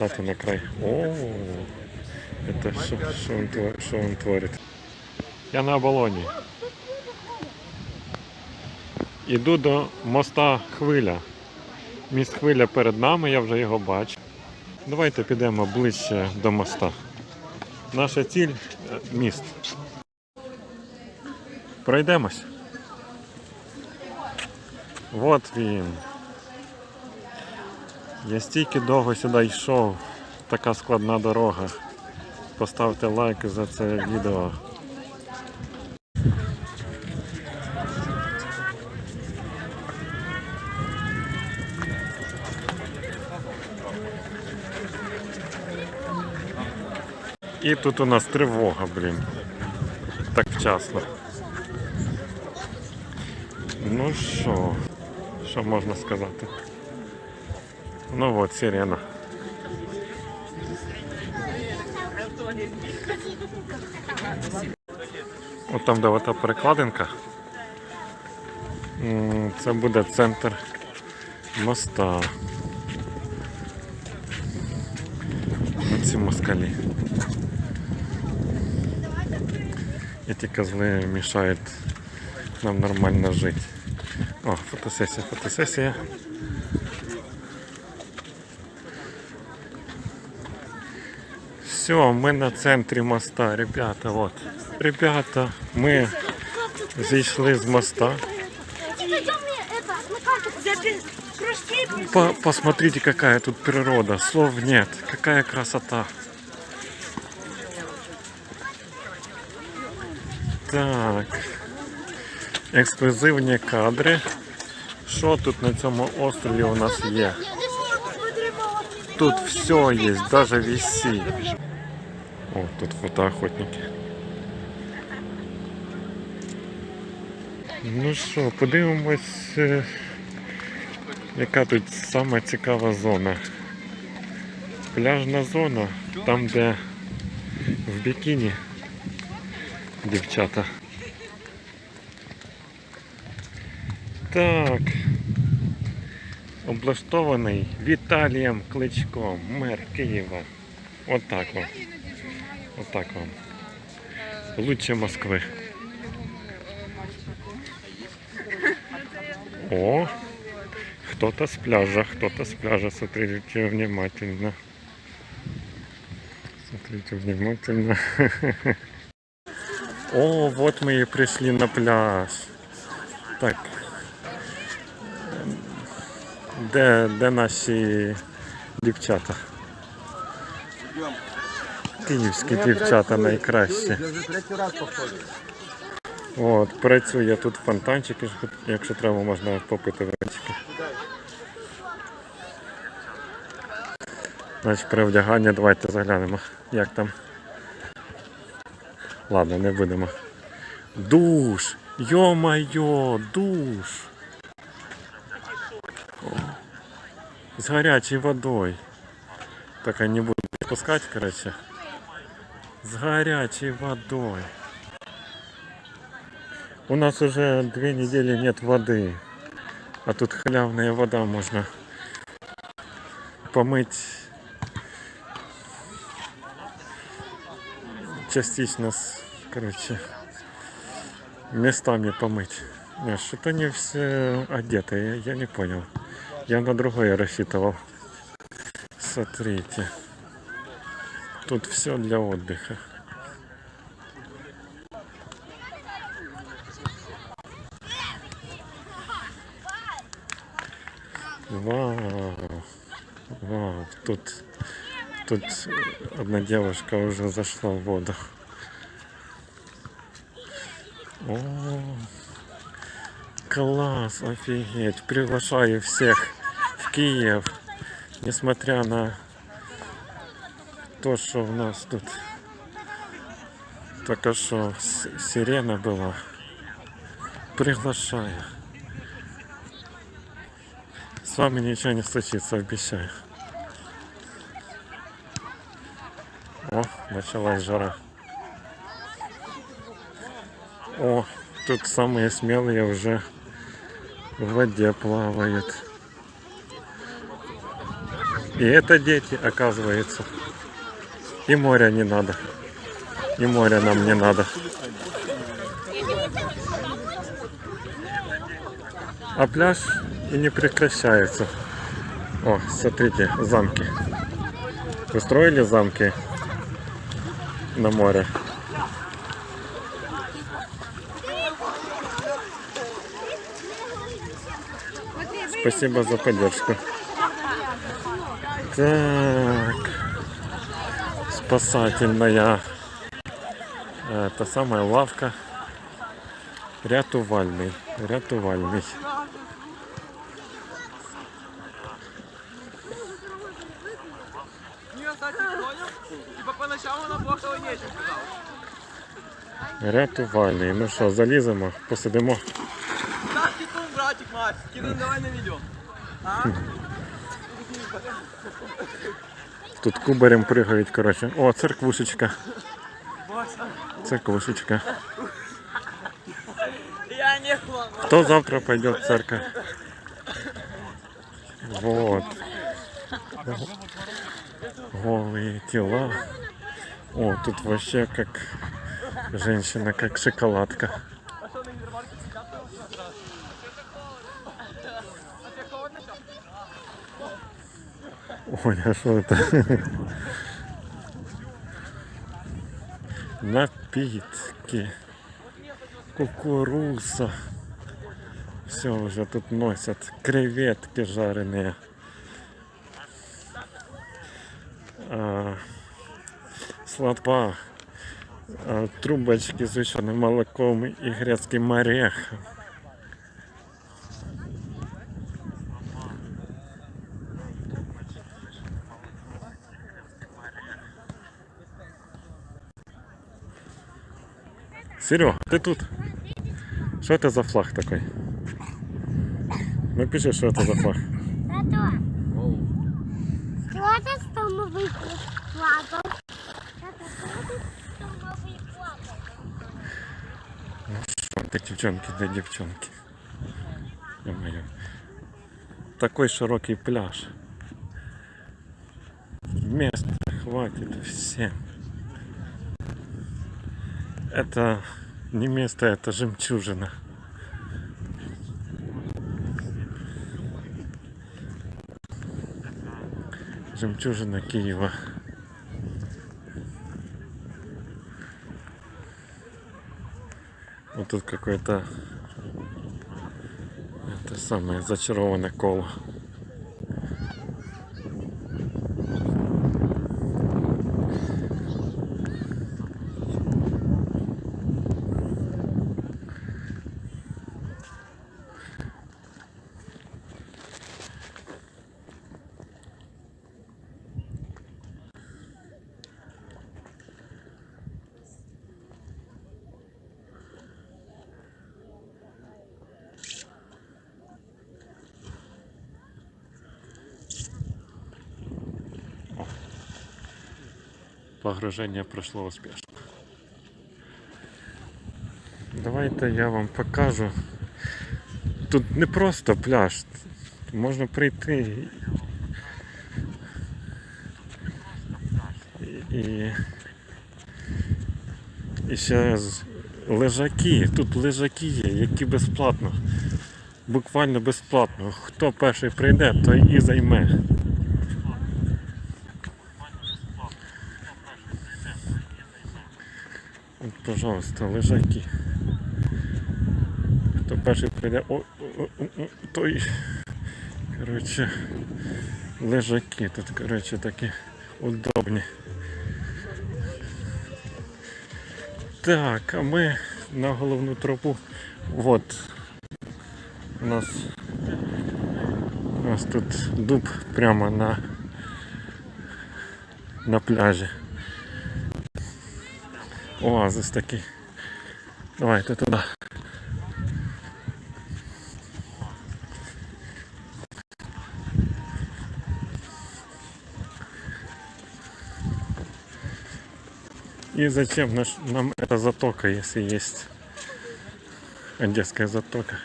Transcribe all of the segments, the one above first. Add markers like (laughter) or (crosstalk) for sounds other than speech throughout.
Стати на край. О, это що, що, він, тво- що він творить? Я на оболоні. Іду до моста Хвиля. Міст Хвиля перед нами, я вже його бачу. Давайте підемо ближче до моста. Наша ціль е, міст. Пройдемось. От він. Я стільки довго сюди йшов. Така складна дорога. Поставте лайк за це відео. І тут у нас тривога, блін. Так вчасно. Ну що, що можна сказати? Ну от сирена. От там, де ота перекладинка. Це буде центр моста. Оці москалі. Эти козлы мешают нам нормально жить. О, фотосессия, фотосессия. Все, мы на центрі моста, ребята, вот. Ребята, ми зійшли з моста. Пойдем мне это, на карту. Кружки. По- посмотрите, какая тут природа. Слов нет. Какая красота. Так. Ексклюзивні кадри. Що тут на цьому острові у нас є? Тут все є, даже висит. О, тут фотоохотники. Ну що, подивимось, е, яка тут сама цікава зона. Пляжна зона, там де в бікіні дівчата. Так. Облаштований Віталієм Кличком, мер Києва. Отак вам. Отак вам. Лучше Москви. О, кто-то с пляжа, кто-то с пляжа. Смотрите внимательно. Смотрите внимательно. (laughs) О, вот мы и пришли на пляж. Так. Де, де наші дівчата? Київські дівчата найкращі. От, працює тут фонтанчик, якщо треба, можна попити водички. Значить, перевдягання, давайте заглянемо, як там. Ладно, не будемо. Душ! Йо-майо, душ! О, З гарячою водою. Так, я не буду пускати, короче. З гарячою водою. У нас уже две недели нет воды. А тут халявная вода, можно помыть частично, с- короче, местами помыть. Не, что-то не все одеты, я, я не понял. Я на другое рассчитывал. Смотрите. Тут все для отдыха. Вау, вау, тут, тут одна девушка уже зашла в воду. О, класс, офигеть, приглашаю всех в Киев, несмотря на то, что у нас тут только что сирена была. Приглашаю. С вами ничего не случится, обещаю. О, началась жара. О, тут самые смелые уже в воде плавают. И это дети, оказывается. И моря не надо. И моря нам не надо. А пляж и не прекращается. О, смотрите, замки. Вы замки на море? Спасибо за поддержку. Так. Спасательная. э, Та самая лавка. Рятувальний. Рятувальний. На. Рятувальний. Ну що, заліземо, посидимо. Братик, Макс. Китун, давай наведем. А? Тут кубарем пригають, коротше. О, церквушечка. Церквушечка. Кто завтра пойдет в церковь? Вот. Голые тела. О, тут вообще как женщина, как шоколадка. Ой, а что это? Напитки. Кукуруза. Все уже тут носят. Креветки жареные. А, слопа. А, трубочки с сгущенным молоком и грецким орехом. Серега, ты тут? Что это за флаг такой? Напиши, что это за флаг. Тато. Що це з тому флагом? Ну що ти, дівчонки, де дівчонки? Такой широкий пляж. Места хватит всем. Это не место, это жемчужина. Жемчужина Киева. Вот тут какое-то это самое зачарованное коло. Погружение прошло успешно. Давайте я вам покажу. Тут не просто пляж. Можна прийти і, і, і ще лежаки. Тут лежаки є, які безплатно. Буквально безплатно. Хто перший прийде, той і займе. Пожалуйста, лежаки. Хто перший прийде, о, о, о, той. Коротше, лежаки тут, коротше, такі удобні. Так, а ми на головну тропу. Вот. У нас, у нас тут дуб прямо на, на пляжі. Оазис такий. Давайте туди. И зачем наш, нам эта затока, если есть Одесская затока?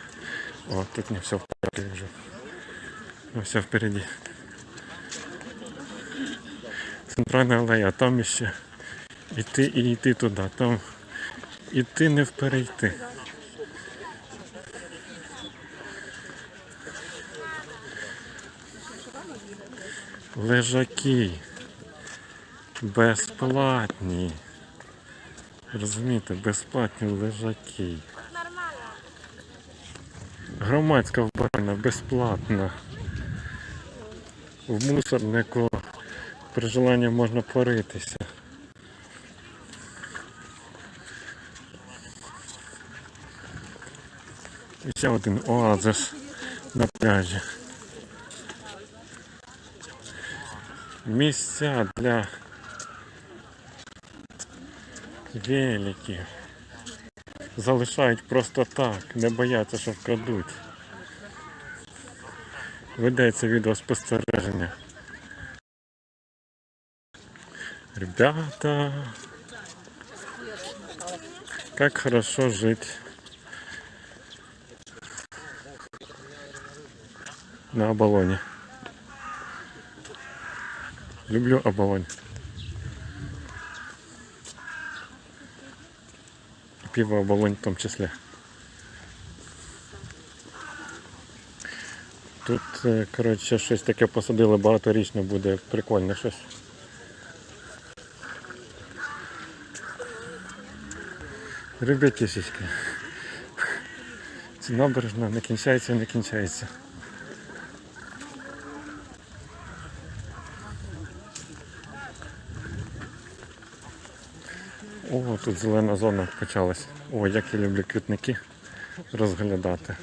Вот тут не все в порядке вижу. Ну все впереди. центральна алея, а там іще іти і йти туди. Там іти не вперейти. Лежаки. Безплатні. Розумієте, безплатні лежаки. Громадська оборона безплатна. В мусорнику при желанні можна поритися. І ще один оазис на пляжі. Місця для великів. Залишають просто так, не бояться, що вкрадуть. Ведеться відеоспостереження. Ребята, как хорошо жить На оболоне. Люблю оболонь. Пиво оболонь в том числе. Тут, е, коротше, щось таке посадили багаторічне буде прикольне щось. Ребятішечки. Ці набережна не кінчається, не кінчається. О, тут зелена зона почалась. О, як я люблю квітники розглядати.